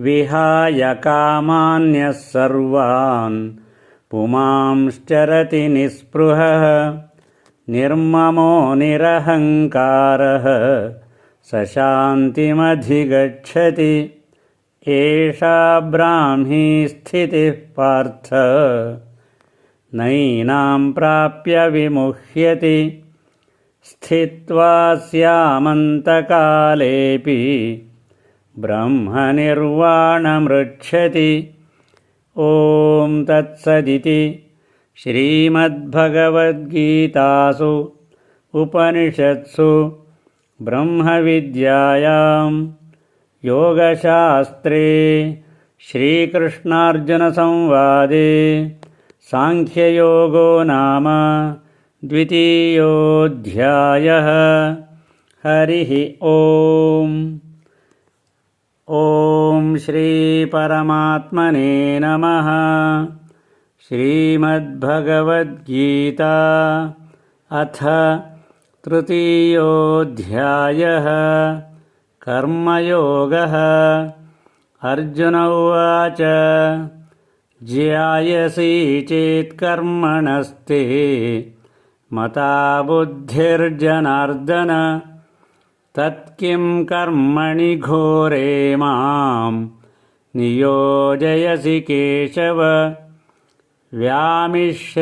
विहाय कामान्यः सर्वान् पुमांश्चरति निःस्पृहः निर्ममो निरहङ्कारः स शान्तिमधिगच्छति एषा ब्राह्मी स्थितिः पार्थ। नैनां प्राप्य विमुह्यति स्थित्वा स्यामन्तकालेऽपि ब्रह्मनिर्वाणमृच्छति। ॐ तत्सदिति श्रीमद्भगवद्गीतासु उपनिषत्सु ब्रह्मविद्यायां योगशास्त्रे श्रीकृष्णार्जुनसंवादे साङ्ख्ययोगो नाम द्वितीयोऽध्यायः। हरिः ॐ ॐ श्रीपरमात्मने नमः। श्रीमद्भगवद्गीता अथ तृतीयोऽध्यायः। कर्मयोगः। अर्जुन उवाच ज्यायसि चेत्कर्मणस्ते मता बुद्धिर्जनार्दन తత్కిం కర్మణి ఘోరే మాం నియోజయసి కేశవ వ్యామిశ్రేణేవ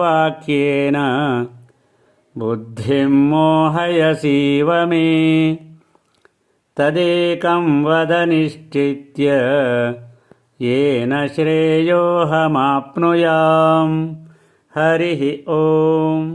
వాక్యేన బుద్ధిం మోహయసీవ మే తదేకం వద నిశ్చిత్య ఏన శ్రేయోహమాప్నుయాం హరి ఓం